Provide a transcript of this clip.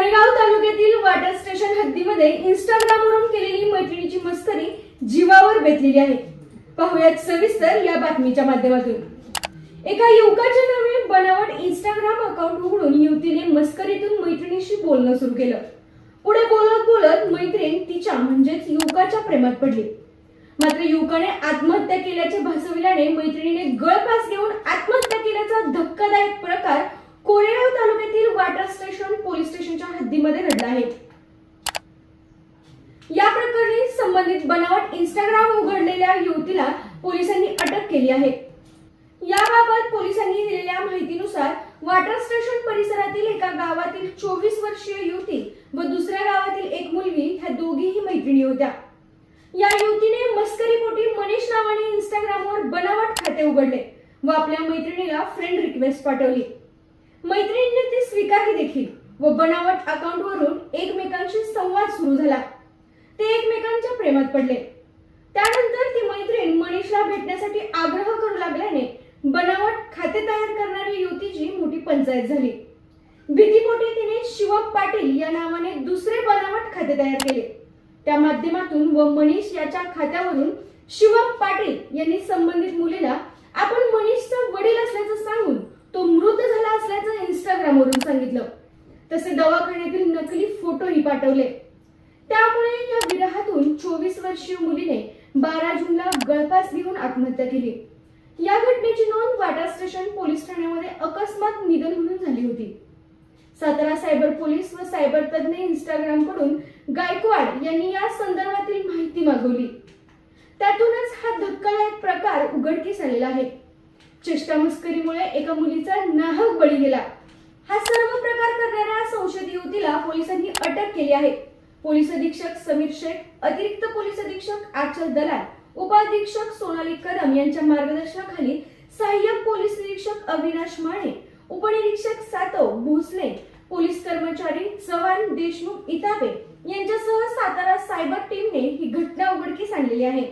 कोरेगाव तालुक्यातील water station हद्दीमध्ये इंस्टाग्रामवरून केलेली मैत्रिणीची मस्करी जीवावर बेतलेली आहे. पाहुयात सविस्तर या बातमीच्या माध्यमातून. एका युवकाच्या नावे बनावट इंस्टाग्राम अकाउंट उघडून युवतीने मस्करीतून मैत्रिणीशी बोलणं सुरू केलं. पुढे बोलत बोलत मैत्रीण तिच्या म्हणजेच युवकाच्या प्रेमात पडली. मात्र युवकाने आत्महत्या केल्याचे भासविल्याने मैत्रिणीने गळफास घेऊन आत्महत्या केल्याचा धक्कादायक प्रकार कोरेगाव तालुक्यातील वॉटर स्टेशन पोलीस स्टेशनच्या हद्दीमध्ये घडला आहे. या प्रकरणी संबंधित बनावट इंस्टाग्राम उघडलेल्या युवतीला पोलिसांनी अटक केली आहे. याबाबत पोलिसांनी दिलेल्या माहितीनुसार वॉटर स्टेशन परिसरातील एका गावातील चोवीस वर्षीय युवती व दुसऱ्या गावातील एक मुलगी ह्या दोघीही मैत्रिणी होत्या. या युवतीने मस्करीपोटी मनीष नावाने इंस्टाग्रामवर बनावट खाते उघडले व आपल्या मैत्रिणीला फ्रेंड रिक्वेस्ट पाठवली. मैत्रिणीने ती स्वीकारली देखील. व बनावट अकाउंट वरून एकमेकांशी संवाद सुरू झाला. ते एकमेकांच्या प्रेमात पडले. त्यानंतर ती मैत्रीण मनीषला भेटण्यासाठी आग्रह करू लागल्याने बनावट खाते तयार करणारी युतीची मोठी पंचायत झाली. भीतीपोटी तिने शिवप पाटील या नावाने दुसरे बनावट खाते तयार केले. त्या माध्यमातून व मनीष याच्या खात्यावरून शिवम पाटील यांनी संबंधित मुलीला आपण मनीषचा वडील असल्याचं सांगून तो मृत झाला असल्याचं इंस्टाग्रामवरून सांगितलं. तसे दवाखान्यातील नकली फोटोही पाठवले. त्यामुळे या विरहातून चोवीस वर्षीय मुलीने बारा जूनला गळफास घेऊन आत्महत्या केली. या घटनेची नोंद वाटा स्टेशन पोलीस ठाण्यामध्ये अकस्मात निधन म्हणून झाली होती. सातारा सायबर पोलीस व सायबर तज्ञ इंस्टाग्रामकडून गायकवाड यांनी या संदर्भातील माहिती मागवली. त्यातूनच हा धक्कादायक प्रकार उघडकीस आलेला आहे. चेष्टा मस्करीमुळे एका मुलीचा नाहक बळी गेला. हा सर्व प्रकार करणाऱ्या संशयित युवतीला पोलिसांनी अटक केली आहे. पोलीस अधीक्षक समीर शेख अतिरिक्त पोलीस अधीक्षक आचल दलाल उपाधीक्षक सोनाली कदम यांच्या मार्गदर्शनाखाली सहाय्यक पोलीस निरीक्षक अविनाश माने उपनिरीक्षक सातव भोसले पोलीस कर्मचारी चव्हाण देशमुख इताबे यांच्यासह सातारा सायबर टीमने ही घटना उघडकीस आणलेली आहे.